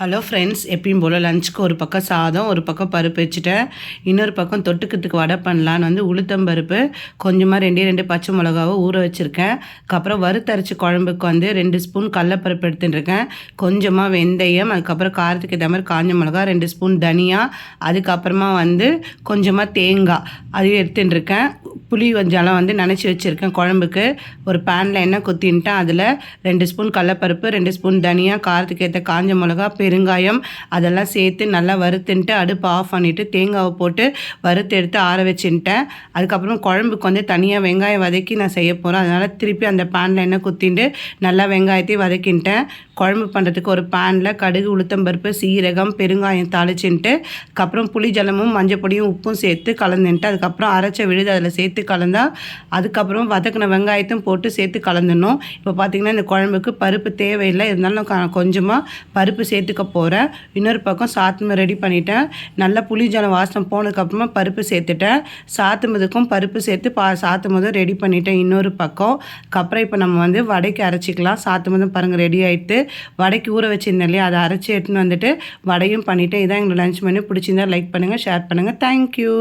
Hello friends எப்பயும் போல் லஞ்சுக்கு ஒரு பக்கம் சாதம் ஒரு பக்கம் பருப்பு வச்சுட்டேன். இன்னொரு பக்கம் தொட்டுக்கிறதுக்கு வடை பண்ணலான்னு வந்து உளுத்தம் பருப்பு கொஞ்சமாக ரெண்டே ரெண்டு பச்சை மிளகாவை ஊற வச்சுருக்கேன். அதுக்கப்புறம் வறுத்தரைச்சி குழம்புக்கு வந்து ரெண்டு ஸ்பூன் கடலப்பருப்பு எடுத்துட்டுருக்கேன். கொஞ்சமாக வெந்தயம் அதுக்கப்புறம் காரத்துக்கு ஏற்ற மாதிரி காஞ்ச மிளகா ரெண்டு ஸ்பூன் தனியா அதுக்கப்புறமா வந்து கொஞ்சமாக தேங்காய் அதையும் எடுத்துட்டுருக்கேன். புளி கொஞ்சம் வந்து நினச்சி வச்சுருக்கேன். குழம்புக்கு ஒரு பேனில் எண்ணெய் குத்தின்ட்டேன். அதில் ரெண்டு ஸ்பூன் கடலப்பருப்பு ரெண்டு ஸ்பூன் தனியா காரத்துக்கு ஏற்ற காஞ்ச மிளகா பெருங்காயம் அதெல்லாம் சேர்த்து நல்லா வறுத்துன்ட்டு அடுப்பு ஆஃப் பண்ணிவிட்டு தேங்காவை போட்டு வறுத்து எடுத்து ஆற வச்சுட்டேன் அதுக்கப்புறம் குழம்புக்கு வந்து தனியாக வெங்காயம் வதக்கி நான் செய்ய போகிறேன் அதனால் திருப்பி அந்த பேனில் எண்ணெய் குத்திட்டு நல்லா வெங்காயத்தையும் வதக்கின்ட்டேன். குழம்பு பண்ணுறதுக்கு ஒரு பேனில் கடுகு உளுத்தம்பருப்பு சீரகம் பெருங்காயம் தாளிச்சுன்ட்டு அதுக்கப்புறம் புளி ஜலமும் மஞ்சள் பொடியும் உப்பும் சேர்த்து கலந்துட்டு அதுக்கப்புறம் அரைச்ச விழுது அதில் சேர்த்து கலந்தால் அதுக்கப்புறம் வதக்கின வெங்காயத்தையும் போட்டு சேர்த்து கலந்துடணும். இப்போ பார்த்திங்கன்னா இந்த குழம்புக்கு பருப்பு தேவையில்லை. இருந்தாலும் கொஞ்சமாக பருப்பு சேர்த்துக்க போகிறேன் இன்னொரு பக்கம் சாத்துமை ரெடி பண்ணிட்டேன். நல்லா புளி ஜலம் வாசம் போனதுக்கப்புறமா பருப்பு சேர்த்துட்டேன். சாத்துமதுக்கும் பருப்பு சேர்த்து பா சாத்துமதும் ரெடி பண்ணிட்டேன். இன்னொரு பக்கம் அப்புறம் இப்போ நம்ம வந்து வடைக்கு அரைச்சிக்கலாம். சாத்துமதும் பாருங்கள் ரெடி ஆகிட்டு வடைக்கு ஊற வச்சுருந்தேன் இல்லையா? அதை அரைச்சி எடுத்துன்னு வந்துட்டு வடையும் பண்ணிட்டேன். இதான் எங்களுக்கு லஞ்ச் பண்ணி பிடிச்சிருந்தா லைக் பண்ணுங்கள் ஷேர் பண்ணுங்கள் தேங்க்யூ